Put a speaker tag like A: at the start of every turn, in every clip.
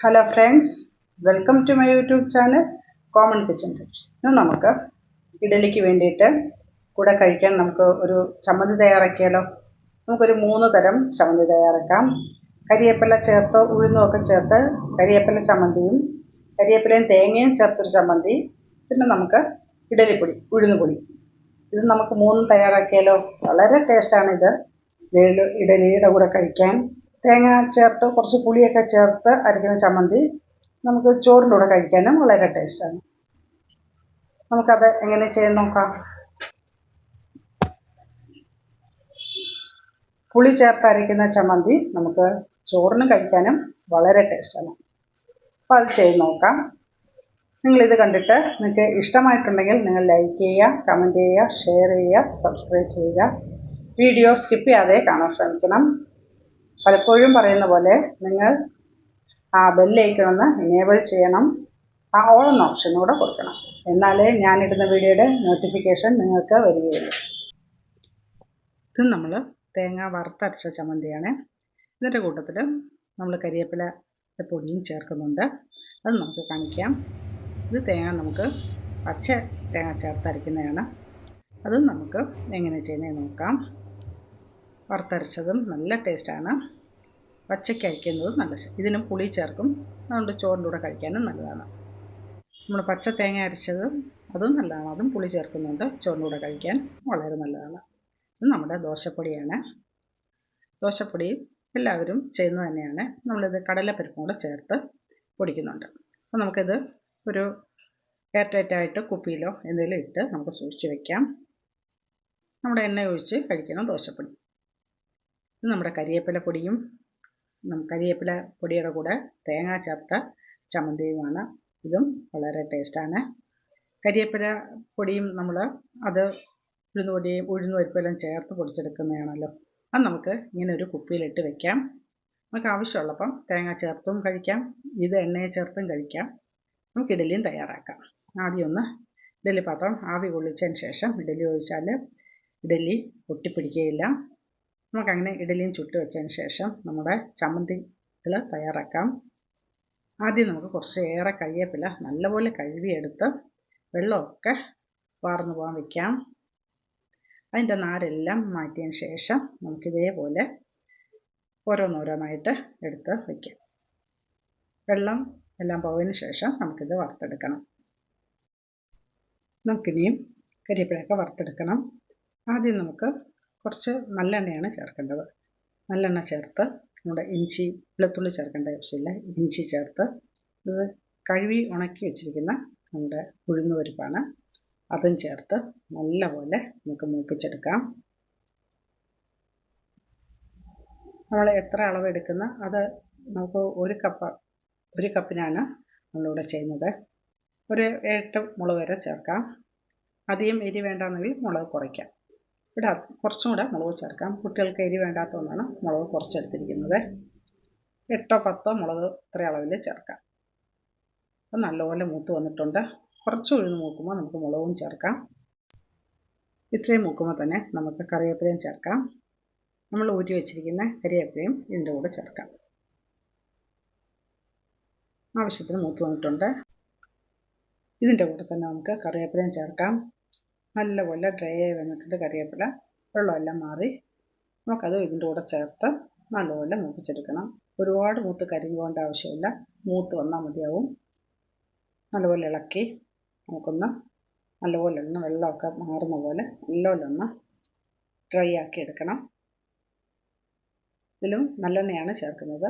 A: Hello friends welcome to my YouTube channel common kitchen tips ഇന്ന് നമുക്ക് ഇഡലിക്ക് വേണ്ടിയിട്ട് കൂടെ കഴിക്കാൻ നമുക്ക് ഒരു ചമ്മന്തി തയ്യാറാക്കിയാലോ? നമുക്കൊരു മൂന്ന് തരം ചമ്മന്തി തയ്യാറാക്കാം. കരിയേപ്പില ചേർത്ത് ഉഴുന്നുമൊക്കെ ചേർത്ത് കരിയേപ്പില ചമ്മന്തിയും കരിയേപ്പിലയും തേങ്ങയും ചേർത്തൊരു ചമ്മന്തി പിന്നെ നമുക്ക് ഇഡലിപ്പൊടി ഉഴുന്നുപൊടി. ഇത് നമുക്ക് മൂന്നും തയ്യാറാക്കിയാലോ? വളരെ ടേസ്റ്റാണ് ഇത് ഇഡലി ഇഡലിയുടെ കൂടെ കഴിക്കാൻ തേങ്ങ ചേർത്ത് കുറച്ച് പുളിയൊക്കെ ചേർത്ത് അരയ്ക്കുന്ന ചമ്മന്തി നമുക്ക് ചോറിന്റെ കൂടെ കഴിക്കാനും വളരെ ടേസ്റ്റാണ് നമുക്കത് എങ്ങനെ ചെയ്യാൻ നോക്കാം? പുളി ചേർത്ത് അരയ്ക്കുന്ന ചമ്മന്തി നമുക്ക് ചോറിന് കഴിക്കാനും വളരെ ടേസ്റ്റാണ് അപ്പോൾ അത് ചെയ്ത് നോക്കാം. നിങ്ങളിത് കണ്ടിട്ട് നിങ്ങൾക്ക് ഇഷ്ടമായിട്ടുണ്ടെങ്കിൽ നിങ്ങൾ ലൈക്ക് ചെയ്യുക കമന്റ് ചെയ്യുക ഷെയർ ചെയ്യുക സബ്സ്ക്രൈബ് ചെയ്യുക. വീഡിയോ സ്കിപ്പ് ചെയ്യാതെ കാണാൻ ശ്രമിക്കണം. പലപ്പോഴും പറയുന്ന പോലെ നിങ്ങൾ ആ ബെല്ലൈക്കണമെന്ന് എനേബിൾ ചെയ്യണം. ആ ഓൾ എന്ന ഓപ്ഷനും കൂടെ കൊടുക്കണം. എന്നാലേ ഞാനിടുന്ന വീഡിയോയുടെ നോട്ടിഫിക്കേഷൻ നിങ്ങൾക്ക് വരികയുള്ളൂ. ഇത് നമ്മൾ തേങ്ങ വറുത്തരച്ച ചമ്മന്തിയാണ്. ഇതിന്റെ കൂട്ടത്തിൽ നമ്മൾ കരിയേപ്പില പൊടിയും ചേർക്കുന്നുണ്ട്. അത് നമുക്ക് കാണിക്കാം. ഇത് തേങ്ങ നമുക്ക് പച്ച തേങ്ങ ചേർത്തരയ്ക്കുന്നതാണ് അതും നമുക്ക് എങ്ങനെ ചെയ്യുന്നത് നോക്കാം. വറുത്തരച്ചതും നല്ല ടേസ്റ്റാണ് പച്ചയ്ക്ക് അരയ്ക്കുന്നതും നല്ല ഇതിനും പുളി ചേർക്കും. അതുകൊണ്ട് ചോറിന്റെ കൂടെ കഴിക്കാനും നല്ലതാണ്. നമ്മൾ പച്ച തേങ്ങ അരച്ചത് അതും നല്ലതാണ്. അതും പുളി ചേർക്കുന്നുണ്ട് ചോറിന്റെ കൂടെ കഴിക്കാൻ വളരെ നല്ലതാണ്. ഇത് നമ്മുടെ ദോശപ്പൊടിയാണ്. ദോശപ്പൊടി എല്ലാവരും ചെയ്യുന്നത് തന്നെയാണ്. നമ്മളിത് കടലപ്പരിപ്പും കൂടെ ചേർത്ത് പൊടിക്കുന്നുണ്ട്. അപ്പോൾ നമുക്കിത് ഒരു എയർ ടൈറ്റായിട്ട് കുപ്പിയിലോ എന്തെങ്കിലും ഇട്ട് നമുക്ക് സൂക്ഷിച്ച് വെക്കാം. നമ്മുടെ എണ്ണ ഒഴിച്ച് കഴിക്കണം ദോശപ്പൊടി. നമ്മുടെ കരിയേപ്പില പൊടിയും കരിവേപ്പില പൊടിയുടെ കൂടെ തേങ്ങ ചേർത്ത ചമ്മന്തിയുമാണ്. ഇതും വളരെ ടേസ്റ്റാണ് കരിവേപ്പില പൊടിയും നമ്മൾ അത് ഉഴുന്ന് പൊടിയും ഉഴുന്ന് പരിപ്പെല്ലാം ചേർത്ത് പൊടിച്ചെടുക്കുന്നതാണല്ലോ. അത് നമുക്ക് ഇങ്ങനെ ഒരു കുപ്പിയിലിട്ട് വെക്കാം. നമുക്ക് ആവശ്യമുള്ളപ്പം തേങ്ങ ചേർത്തും കഴിക്കാം. ഇത് എണ്ണയെ ചേർത്തും കഴിക്കാം. നമുക്ക് ഇഡലിയും തയ്യാറാക്കാം. ആദ്യം ഒന്ന് ഇഡലി പാത്രം ആവി കൊള്ളിച്ചതിന് ശേഷം ഇഡലി ഒഴിച്ചാൽ ഇഡലി പൊട്ടിപ്പിടിക്കുകയില്ല. നമുക്കങ്ങനെ ഇഡലിയും ചുട്ട് വെച്ചതിന് ശേഷം നമ്മുടെ ചമ്മന്തികൾ തയ്യാറാക്കാം. ആദ്യം നമുക്ക് കുറച്ച് ഏറെ കരിയേപ്പില നല്ലപോലെ കഴുകിയെടുത്ത് വെള്ളമൊക്കെ വാർന്നു പോകാൻ വയ്ക്കാം അതിന്റെ നാരെല്ലാം മാറ്റിയതിന് ശേഷം നമുക്കിതേപോലെ ഓരോന്നോരോന്നായിട്ട് എടുത്ത് വയ്ക്കാം വെള്ളം എല്ലാം പോയതിന് ശേഷം നമുക്കിത് വറുത്തെടുക്കണം. നമുക്കിനിയും കരിയപ്പിലൊക്കെ വറുത്തെടുക്കണം. ആദ്യം നമുക്ക് കുറച്ച് നല്ലെണ്ണയാണ് ചേർക്കേണ്ടത്. നല്ലെണ്ണ ചേർത്ത് നമ്മുടെ ഇഞ്ചി വെളുത്തുള്ളി ചേർക്കേണ്ട ആവശ്യമില്ല. ഇഞ്ചി ചേർത്ത് ഇത് കഴുകി ഉണക്കി വെച്ചിരിക്കുന്ന നമ്മുടെ ഉഴുന്ന് പരിപ്പാണ്. അതും ചേർത്ത് നല്ലപോലെ നമുക്ക് മൂപ്പിച്ചെടുക്കാം. നമ്മൾ എത്ര അളവ് എടുക്കുന്ന അത് നമുക്ക് ഒരു കപ്പ് ഒരു കപ്പിനാണ് നമ്മളിവിടെ ചെയ്യുന്നത്. ഒരു എട്ട് മുളക് വരെ ചേർക്കാം. അധികം എരി വേണ്ടാന്നെങ്കിൽ മുളക് കുറയ്ക്കാം. ഇവിടെ കുറച്ചും കൂടെ മുളക് ചേർക്കാം കുട്ടികൾക്ക് എരി വേണ്ടാത്തതുകൊണ്ടാണ് മുളക് കുറച്ചെടുത്തിരിക്കുന്നത്. എട്ടോ പത്തോ മുളക് ഇത്ര അളവിൽ ചേർക്കാം. അപ്പം നല്ലപോലെ മൂത്ത് വന്നിട്ടുണ്ട്. കുറച്ച് ഉഴുന്ന് മൂക്കുമ്പോൾ നമുക്ക് മുളകും ചേർക്കാം. ഇത്രയും മൂക്കുമ്പോൾ തന്നെ നമുക്ക് കറിവേപ്പിലയും ചേർക്കാം. നമ്മൾ ഊറ്റി വെച്ചിരിക്കുന്ന കരിവേപ്പിലയും ഇതിന്റെ കൂടെ ചേർക്കാം. ആവശ്യത്തിന് മൂത്ത് വന്നിട്ടുണ്ട്. ഇതിന്റെ കൂടെ തന്നെ നമുക്ക് കറിവേപ്പിലയും ചേർക്കാം. നല്ലപോലെ ഡ്രൈ ആയി വന്നിട്ടുണ്ട് കറിവേപ്പില. വെള്ളമെല്ലാം മാറി. നമുക്കത് ഇതിന്റെ കൂടെ ചേർത്ത് നല്ലപോലെ മൂപ്പിച്ചെടുക്കണം. ഒരുപാട് മൂത്ത് കരിഞ്ഞു പോകേണ്ട ആവശ്യമില്ല. മൂത്ത് വന്നാൽ മതിയാവും. നല്ലപോലെ ഇളക്കി നമുക്കൊന്ന് നല്ലപോലെ ഒന്ന് വെള്ളമൊക്കെ മാറുന്ന പോലെ നല്ലപോലെ ഒന്ന് ഡ്രൈ ആക്കി എടുക്കണം. ഇതിലും നല്ലെണ്ണയാണ് ചേർക്കുന്നത്.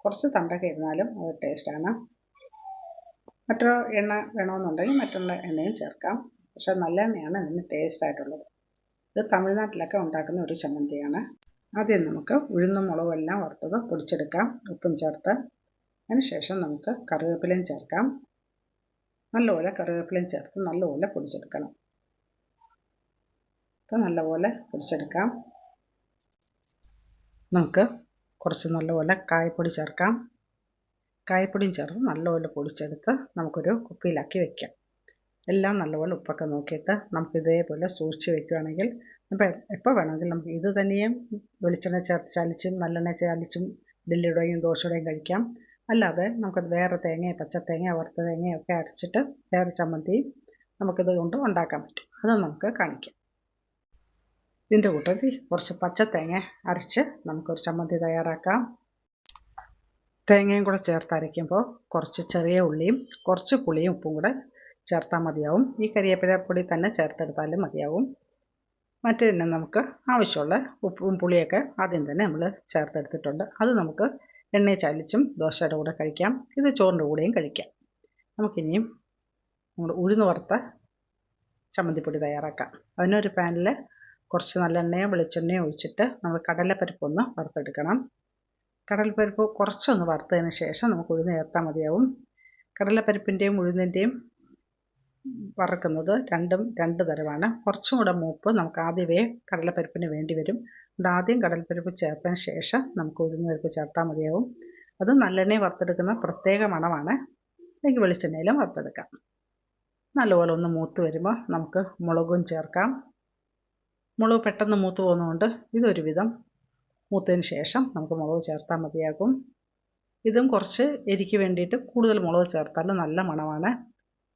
A: കുറച്ച് തണ്ടൊക്കെ ഇരുന്നാലും അത് ടേസ്റ്റാണ് മറ്റൊരു എണ്ണ വേണമെന്നുണ്ടെങ്കിൽ മറ്റുള്ള എണ്ണയും ചേർക്കാം. പക്ഷെ നല്ലെണ്ണയാണ് ഇതിന് ടേസ്റ്റ് ആയിട്ടുള്ളത്. ഇത് തമിഴ്നാട്ടിലൊക്കെ ഉണ്ടാക്കുന്ന ഒരു ചമ്മന്തിയാണ്. ആദ്യം നമുക്ക് ഉഴുന്നും മുളകും എല്ലാം വറുത്തത് പൊടിച്ചെടുക്കാം. ഉപ്പും ചേർത്ത്. അതിനുശേഷം നമുക്ക് കറിവേപ്പിലയും ചേർക്കാം. നല്ലപോലെ കറിവേപ്പിലയും ചേർത്ത് നല്ലപോലെ പൊടിച്ചെടുക്കണം. അപ്പോൾ നല്ലപോലെ പൊടിച്ചെടുക്കാം. നമുക്ക് കുറച്ച് നല്ലപോലെ കായപ്പൊടി ചേർക്കാം. കായപ്പൊടിയും ചേർത്ത് നല്ലപോലെ പൊടിച്ചെടുത്ത് നമുക്കൊരു കുപ്പിയിലാക്കി വെക്കാം. എല്ലാം നല്ലപോലെ ഉപ്പൊക്കെ നോക്കിയിട്ട് നമുക്ക് ഇതേപോലെ സൂക്ഷിച്ച് വെക്കുകയാണെങ്കിൽ അപ്പോൾ എപ്പോൾ വേണമെങ്കിൽ നമുക്ക് ഇത് തന്നെയും വെളിച്ചെണ്ണ ചേർത്ത് ചാലിച്ചും നല്ലെണ്ണ ചാലിച്ചും ഇഡ്ഡലിയുടെയും ദോശയുടെയും കഴിക്കാം. അല്ലാതെ നമുക്കത് വേറെ തേങ്ങ പച്ചത്തേങ്ങ വറുത്ത തേങ്ങയൊക്കെ അരച്ചിട്ട് വേറെ ചമ്മന്തി നമുക്കിത് കൊണ്ട് ഉണ്ടാക്കാൻ പറ്റും. അത് നമുക്ക് കാണിക്കാം. ഇതിന്റെ കൂട്ടത്തിൽ കുറച്ച് പച്ച തേങ്ങ അരച്ച് നമുക്കൊരു ചമ്മന്തി തയ്യാറാക്കാം. തേങ്ങയും കൂടെ ചേർത്ത് അരയ്ക്കുമ്പോൾ കുറച്ച് ചെറിയ ഉള്ളിയും കുറച്ച് പുളിയും ഉപ്പും കൂടെ ചേർത്താൽ മതിയാവും. ഈ കരിയേപ്പില പൊടി തന്നെ ചേർത്തെടുത്താലും മതിയാവും. മറ്റേതിനെ നമുക്ക് ആവശ്യമുള്ള ഉപ്പും പുളിയൊക്കെ ആദ്യം തന്നെ നമ്മൾ ചേർത്തെടുത്തിട്ടുണ്ട്. അത് നമുക്ക് എണ്ണയിൽ ചാലിച്ചും ദോശയുടെ കൂടെ കഴിക്കാം. ഇത് ചോറിന്റെ കൂടെയും കഴിക്കാം. നമുക്കിനിയും നമ്മൾ ഉഴുന്ന് വറുത്ത ചമ്മന്തിപ്പൊടി തയ്യാറാക്കാം. അതിനൊരു പാനിൽ കുറച്ച് നല്ലെണ്ണയോ വെളിച്ചെണ്ണയോ ഒഴിച്ചിട്ട് നമ്മൾ കടലപ്പരിപ്പൊന്ന് വറുത്തെടുക്കണം. കടലപ്പരിപ്പ് കുറച്ചൊന്ന് വറുത്തതിന് ശേഷം നമുക്ക് ഉഴുന്ന് ചേർത്താൽ മതിയാവും. കടലപ്പരിപ്പിന്റെയും ഉഴുന്നിന്റെയും വറുക്കുന്നത് രണ്ടും രണ്ട് തരമാണ്. കുറച്ചും കൂടെ മൂപ്പ് നമുക്ക് ആദ്യമേ കടലപ്പരിപ്പിന് വേണ്ടി വരും. അതുകൊണ്ട് ആദ്യം കടലപ്പരിപ്പ് ചേർത്തതിന് ശേഷം നമുക്ക് ഉഴുന്നുപരിപ്പ് ചേർത്താൽ മതിയാവും. അത് നല്ലെണ്ണയിൽ വറുത്തെടുക്കുന്ന പ്രത്യേക മണമാണ്. അല്ലെങ്കിൽ വെളിച്ചെണ്ണയിലും വറുത്തെടുക്കാം. നല്ലപോലെ ഒന്ന് മൂത്ത് വരുമ്പോൾ നമുക്ക് മുളകും ചേർക്കാം. മുളക് പെട്ടെന്ന് മൂത്ത് പോകുന്നതുകൊണ്ട് ഇതൊരുവിധം മൂത്തതിന് ശേഷം നമുക്ക് മുളക് ചേർത്താൽ മതിയാകും. ഇതും കുറച്ച് എരിക്ക് വേണ്ടിയിട്ട് കൂടുതൽ മുളക് ചേർത്താൽ നല്ല മണമാണ്.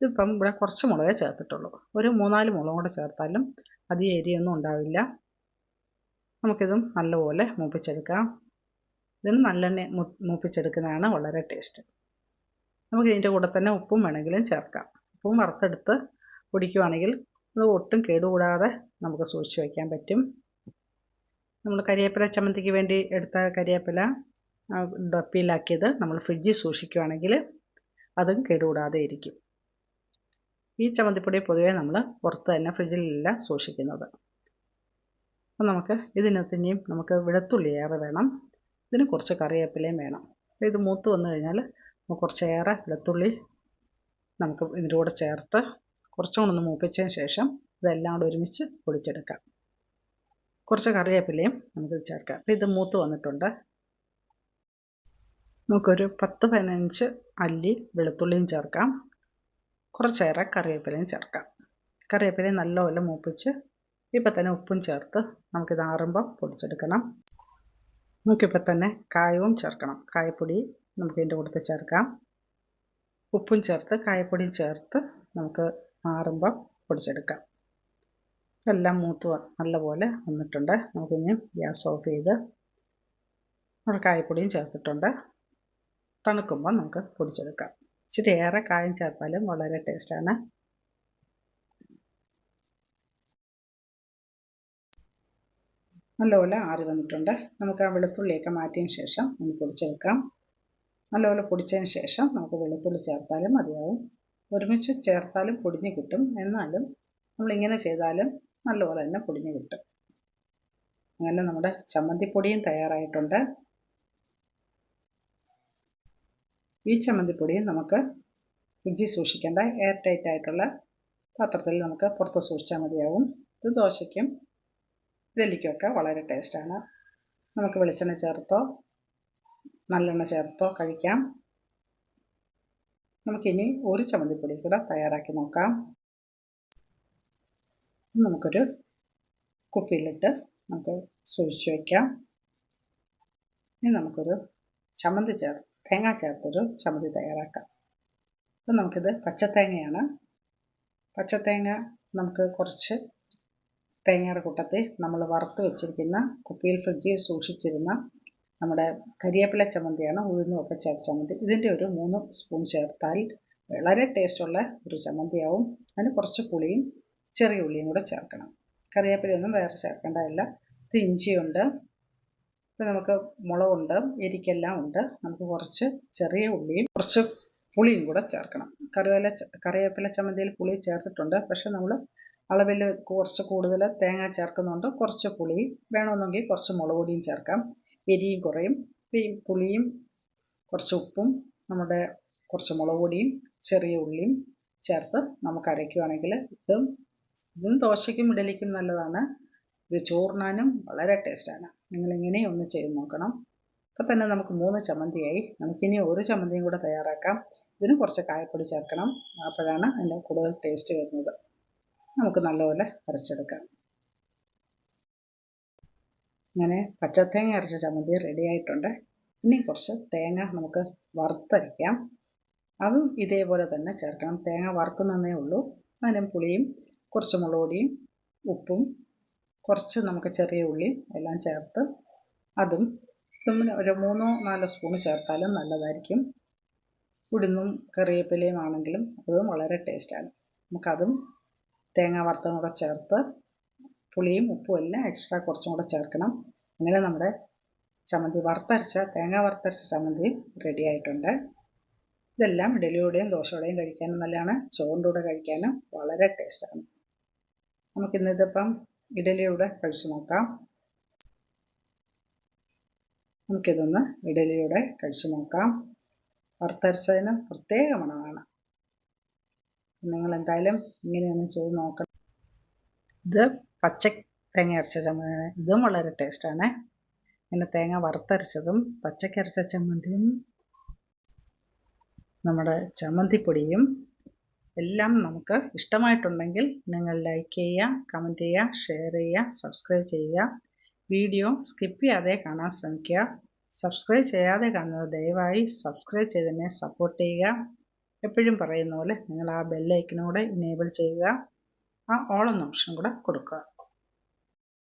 A: ഇതിപ്പം ഇവിടെ കുറച്ച് മുളകേ ചേർത്തിട്ടുള്ളൂ. ഒരു മൂന്നാൽ മുളകും കൂടെ ചേർത്താലും അധികം എരിയൊന്നും ഉണ്ടാവില്ല. നമുക്കിതും നല്ലപോലെ മൂപ്പിച്ചെടുക്കാം. ഇതിന് നല്ലെണ്ണ മൂപ്പിച്ചെടുക്കുന്നതാണ് വളരെ ടേസ്റ്റ്. നമുക്ക് ഇതിന്റെ കൂടെ തന്നെ ഉപ്പും വേണമെങ്കിലും ചേർക്കാം. ഉപ്പും വറുത്തെടുത്ത് പൊടിക്കുവാണെങ്കിൽ അത് ഒട്ടും കേടുകൂടാതെ നമുക്ക് സൂക്ഷിച്ച് വയ്ക്കാൻ പറ്റും. നമ്മൾ കരിയേപ്പില ചമ്മന്തിക്ക് വേണ്ടി എടുത്ത കരിയേപ്പില ഡപ്പിയിലാക്കിയത് നമ്മൾ ഫ്രിഡ്ജിൽ സൂക്ഷിക്കുകയാണെങ്കിൽ അതും കേടുകൂടാതെ ഇരിക്കും. ഈ ചമ്മന്തിപ്പൊടി പൊതുവെ നമ്മൾ പുറത്ത് തന്നെ ഫ്രിഡ്ജിലല്ല സൂക്ഷിക്കുന്നത്. അപ്പം നമുക്ക് ഇതിനകത്ത് ഇനിയും നമുക്ക് വെളുത്തുള്ളി ഏറെ വേണം. ഇതിന് കുറച്ച് കറിവേപ്പിലയും വേണം. ഇത് മൂത്ത് വന്നു കഴിഞ്ഞാൽ കുറച്ചേറെ വെളുത്തുള്ളി നമുക്ക് ഇതിന്റെ കൂടെ ചേർത്ത് കുറച്ചും കൂടെ ഒന്ന് മൂപ്പിച്ചതിന് ശേഷം ഇതെല്ലാം കൂടെ ഒരുമിച്ച് പൊടിച്ചെടുക്കാം. കുറച്ച് കറിവേപ്പിലയും നമുക്ക് ചേർക്കാം. അപ്പോൾ ഇത് മൂത്ത് വന്നിട്ടുണ്ട്. നമുക്കൊരു പത്ത് പതിനഞ്ച് അല്ലി വെളുത്തുള്ളിയും ചേർക്കാം. കുറച്ചേറെ കറിവേപ്പിലയും ചേർക്കാം. കറിവേപ്പിലയും നല്ലപോലെ മൂപ്പിച്ച് ഇപ്പം തന്നെ ഉപ്പും ചേർത്ത് നമുക്കിത് ആറുമ്പം പൊടിച്ചെടുക്കണം. നമുക്കിപ്പോൾ തന്നെ കായവും ചേർക്കണം. കായപ്പൊടി നമുക്ക് ഇതിന്റെ കൂട്ടത്ത് ചേർക്കാം. ഉപ്പും ചേർത്ത് കായപ്പൊടിയും ചേർത്ത് നമുക്ക് ആറുമ്പം പൊടിച്ചെടുക്കാം. എല്ലാം മൂത്ത് നല്ലപോലെ വന്നിട്ടുണ്ട്. നമുക്കിനി ഗ്യാസ് ഓഫ് ചെയ്ത് നമ്മുടെ കായപ്പൊടിയും ചേർത്തിട്ടുണ്ട്. തണുക്കുമ്പോൾ നമുക്ക് പൊടിച്ചെടുക്കാം. ഇച്ചിരി ഏറെ കായം ചേർത്താലും വളരെ ടേസ്റ്റാണ്. നല്ലപോലെ ആറി വന്നിട്ടുണ്ട്. നമുക്ക് ആ വെളുത്തുള്ളിയൊക്കെ മാറ്റിയതിന് ശേഷം ഒന്ന് പൊടിച്ചെടുക്കാം നല്ലപോലെ പൊടിച്ചതിന് ശേഷം നമുക്ക് വെളുത്തുള്ളി ചേർത്താലും മതിയാവും. ഒരുമിച്ച് ചേർത്താലും പൊടിഞ്ഞ് കിട്ടും. എന്നാലും നമ്മളിങ്ങനെ ചെയ്താലും നല്ലപോലെ തന്നെ പൊടിഞ്ഞ് കിട്ടും. അങ്ങനെ നമ്മുടെ ചമ്മന്തിപ്പൊടിയും തയ്യാറായിട്ടുണ്ട്. ഈ ചമ്മന്തിപ്പൊടിയും നമുക്ക് ഫ്രിഡ്ജിൽ സൂക്ഷിക്കേണ്ട എയർ ടൈറ്റ് ആയിട്ടുള്ള പാത്രത്തിൽ നമുക്ക് പുറത്ത് സൂക്ഷിച്ചാൽ മതിയാവും. ഇത് ദോശയ്ക്കും ഇഡലിക്കുമൊക്കെ വളരെ ടേസ്റ്റാണ്. നമുക്ക് വെളിച്ചെണ്ണ ചേർത്തോ നല്ലെണ്ണ ചേർത്തോ കഴിക്കാം. നമുക്കിനി ഒരു ചമ്മന്തിപ്പൊടി കൂടെ തയ്യാറാക്കി നോക്കാം. നമുക്കൊരു കുപ്പിയിലിട്ട് നമുക്ക് സൂക്ഷിച്ച് വയ്ക്കാം ഇനി നമുക്കൊരു ചമ്മന്തി ചേർ തേങ്ങ ചേർത്തൊരു ചമ്മന്തി തയ്യാറാക്കാം. അപ്പം നമുക്കിത് പച്ചത്തേങ്ങയാണ്. പച്ചത്തേങ്ങ നമുക്ക് കുറച്ച് തേങ്ങയുടെ കൂട്ടത്തിൽ നമ്മൾ വറുത്ത് വെച്ചിരിക്കുന്ന കുപ്പിയിൽ ഫ്രിഡ്ജിൽ സൂക്ഷിച്ചിരുന്ന നമ്മുടെ കരിയേപ്പില ചമ്മന്തിയാണ് ഉഴുന്നുമൊക്കെ ചേർത്ത ചമ്മന്തി. ഇതിന്റെ ഒരു മൂന്ന് സ്പൂൺ ചേർത്താൽ വളരെ ടേസ്റ്റുള്ള ഒരു ചമ്മന്തിയാവും. അതിന് കുറച്ച് പുളിയും ചെറിയ ഉള്ളിയും കൂടെ ചേർക്കണം. കറിവേപ്പിലയൊന്നും വേറെ ചേർക്കേണ്ടതില്ല. ഇത് ഇഞ്ചിയുണ്ട്. ഇപ്പം നമുക്ക് മുളകുണ്ട് എരിക്കെല്ലാം ഉണ്ട്. നമുക്ക് കുറച്ച് ചെറിയ ഉള്ളിയും കുറച്ച് പുളിയും കൂടെ ചേർക്കണം. കറിവേല കറിവേപ്പില ചമ്മന്തിയിൽ പുളി ചേർത്തിട്ടുണ്ട്. പക്ഷെ നമ്മൾ അളവിൽ കുറച്ച് കൂടുതൽ തേങ്ങ ചേർക്കുന്നുണ്ട്. കുറച്ച് പുളി വേണമെന്നെങ്കിൽ കുറച്ച് മുളക് ചേർക്കാം. എരിയും കുറയും. ഈ പുളിയും കുറച്ച് ഉപ്പും നമ്മുടെ കുറച്ച് മുളക് ചെറിയ ഉള്ളിയും ചേർത്ത് നമുക്ക് അരയ്ക്കുകയാണെങ്കിൽ ഇതും ഇതും ദോശയ്ക്കും ഇഡലിക്കും നല്ലതാണ്. ഇത് ചോറിനാനും വളരെ ടേസ്റ്റാണ്. നിങ്ങളിങ്ങനെ ഒന്ന് ചെയ്ത് നോക്കണം. അപ്പോൾ തന്നെ നമുക്ക് മൂന്ന് ചമ്മന്തിയായി. നമുക്കിനി ഒരു ചമ്മന്തിയും കൂടെ തയ്യാറാക്കാം. ഇതിന് കുറച്ച് കായപ്പൊടി ചേർക്കണം. അപ്പോഴാണ് അതിന്റെ കൂടുതൽ ടേസ്റ്റ് വരുന്നത്. നമുക്ക് നല്ലപോലെ അരച്ചെടുക്കാം. അങ്ങനെ പച്ചത്തേങ്ങ അരച്ച ചമ്മന്തി റെഡി ആയിട്ടുണ്ട്. ഇനി കുറച്ച് തേങ്ങ നമുക്ക് വറുത്തരയ്ക്കാം. അതും ഇതേപോലെ തന്നെ ചേർക്കണം. തേങ്ങ വറുക്കുന്നതേ ഉള്ളൂ. അതിനും പുളിയും കുറച്ച് മുളക് പൊടിയും ഉപ്പും കുറച്ച് നമുക്ക് ചെറിയ ഉള്ളി എല്ലാം ചേർത്ത് അതും ഇതും ഒരു മൂന്നോ നാലോ സ്പൂൺ ചേർത്താലും നല്ലതായിരിക്കും. ഉഴുന്നും കറിവേപ്പിലയും ആണെങ്കിലും അതും വളരെ ടേസ്റ്റാണ് നമുക്കതും തേങ്ങ വറുത്തതും കൂടെ ചേർത്ത് പുളിയും ഉപ്പും എല്ലാം എക്സ്ട്രാ കുറച്ചും കൂടെ ചേർക്കണം. അങ്ങനെ നമ്മുടെ ചമ്മന്തി വറുത്തരച്ച തേങ്ങ വറുത്തരച്ച ചമ്മന്തി റെഡി ആയിട്ടുണ്ട്. ഇതെല്ലാം ഇഡലിയുടെയും ദോശയുടെയും കഴിക്കാനും നല്ലതാണ്. ചോറിന്റെ കൂടെ കഴിക്കാനും വളരെ ടേസ്റ്റാണ് നമുക്കിന്നിതിപ്പം ഇഡലിയുടെ കഴിച്ചു നോക്കാം. നമുക്കിതൊന്ന് ഇഡലിയുടെ കഴിച്ചു നോക്കാം. വറുത്തരച്ചതിന് പ്രത്യേക മണമാണ് നിങ്ങൾ എന്തായാലും ഇങ്ങനെയൊന്ന് ചെയ്ത് നോക്കണം. ഇത് പച്ച തേങ്ങ അരച്ച ചമ്മന്തിയാണ് ഇതും വളരെ ടേസ്റ്റാണ്. പിന്നെ തേങ്ങ വറുത്തരച്ചതും പച്ചക്കരച്ച ചമ്മന്തിയും നമ്മുടെ ചമ്മന്തിപ്പൊടിയും എല്ലാം നമുക്ക് ഇഷ്ടമായിട്ടുണ്ടെങ്കിൽ നിങ്ങൾ ലൈക്ക് ചെയ്യുക കമന്റ് ചെയ്യുക ഷെയർ ചെയ്യുക സബ്സ്ക്രൈബ് ചെയ്യുക. വീഡിയോ സ്കിപ്പ് ചെയ്യാതെ കാണാൻ ശ്രമിക്കുക. സബ്സ്ക്രൈബ് ചെയ്യാതെ കാണുന്നത് ദയവായി സബ്സ്ക്രൈബ് ചെയ്തതിനെ സപ്പോർട്ട് ചെയ്യുക. എപ്പോഴും പറയുന്ന പോലെ നിങ്ങൾ ആ ബെല്ലൈക്കനോടെ ഇനേബിൾ ചെയ്യുക. ആ ഓൾ എന്ന ഓപ്ഷൻ കൂടെ കൊടുക്കുക.